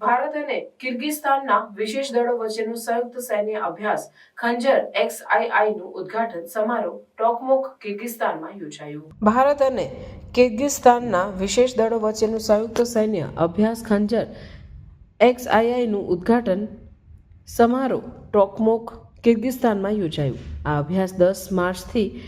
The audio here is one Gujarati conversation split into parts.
ભારત અને કિર્ગિસ્તાનના વિશેષ દળો વચ્ચેનો સંયુક્ત સૈન્ય અભ્યાસ ખંજર XII નું ઉદ્ઘાટન સમારોહ ટોકમોક કિર્ગિસ્તાનમાં યોજાયું. ભારત અને કિર્ગિસ્તાનના વિશેષ દળો વચ્ચેનું સંયુક્ત સૈન્ય અભ્યાસ ખંજરનું ઉદ્ઘાટન સમારોહ ટોકમોક કિર્ગિસ્તાનમાં યોજાયું. આ અભ્યાસ દસ માર્ચથી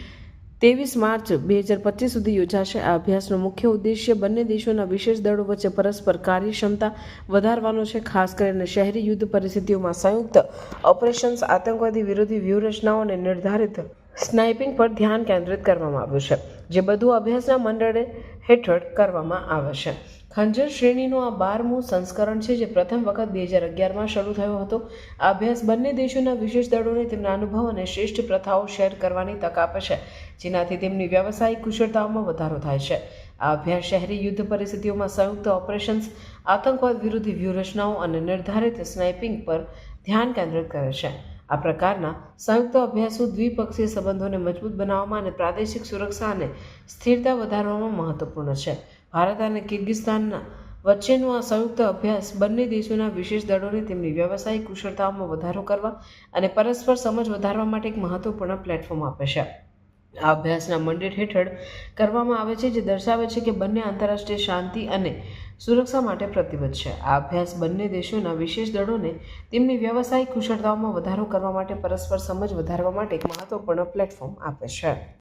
ત્રેવીસ માર્ચ બે હજાર પચીસ સુધી યોજાશે આ અભ્યાસનો મુખ્ય ઉદ્દેશ્ય બંને દેશોના વિશેષ દળો વચ્ચે પરસ્પર કાર્યક્ષમતા વધારવાનો છે, ખાસ કરીને શહેરી યુદ્ધ પરિસ્થિતિઓમાં સંયુક્ત ઓપરેશન્સ, આતંકવાદી વિરોધી વ્યૂહરચનાઓ અને નિર્ધારિત સ્નાઇપિંગ પર ધ્યાન કેન્દ્રિત કરવામાં આવ્યું છે, જે બધું અભ્યાસના મંડળે હેઠળ કરવામાં આવે છે. ખંજર શ્રેણીનું આ બારમું સંસ્કરણ છે, જે પ્રથમ વખત બે હજાર અગિયારમાં શરૂ થયો હતો. આ અભ્યાસ બંને દેશોના વિશેષ દળોને તેમના અનુભવ અને શ્રેષ્ઠ પ્રથાઓ શેર કરવાની તક આપે છે, જેનાથી તેમની વ્યવસાયિક કુશળતાઓમાં વધારો થાય છે. આ અભ્યાસ શહેરી યુદ્ધ પરિસ્થિતિઓમાં સંયુક્ત ઓપરેશન્સ, આતંકવાદ વિરોધી વ્યૂહરચનાઓ અને નિર્ધારિત સ્નાઇપિંગ પર ધ્યાન કેન્દ્રિત કરે છે. આ પ્રકારના સંયુક્ત અભ્યાસો દ્વિપક્ષીય સંબંધોને મજબૂત બનાવવામાં અને પ્રાદેશિક સુરક્ષા અને સ્થિરતા વધારવામાં મહત્વપૂર્ણ છે. ભારત અને કિર્ગિસ્તાનના વચ્ચેનો આ સંયુક્ત અભ્યાસ બંને દેશોના વિશેષ દળોને તેમની વ્યવસાયિક કુશળતાઓમાં વધારો કરવા અને પરસ્પર સમજ વધારવા માટે એક મહત્વપૂર્ણ પ્લેટફોર્મ આપે છે. આ અભ્યાસના મંડેટ હેઠળ કરવામાં આવે છે, જે દર્શાવે છે કે બંને આંતરરાષ્ટ્રીય શાંતિ અને સુરક્ષા માટે પ્રતિબદ્ધ છે. આ અભ્યાસ બંને દેશોના વિશેષ દળોને તેમની વ્યાવસાયિક કુશળતાઓમાં વધારો કરવા માટે પરસ્પર સમજ વધારવા માટે એક મહત્વપૂર્ણ પ્લેટફોર્મ આપે છે.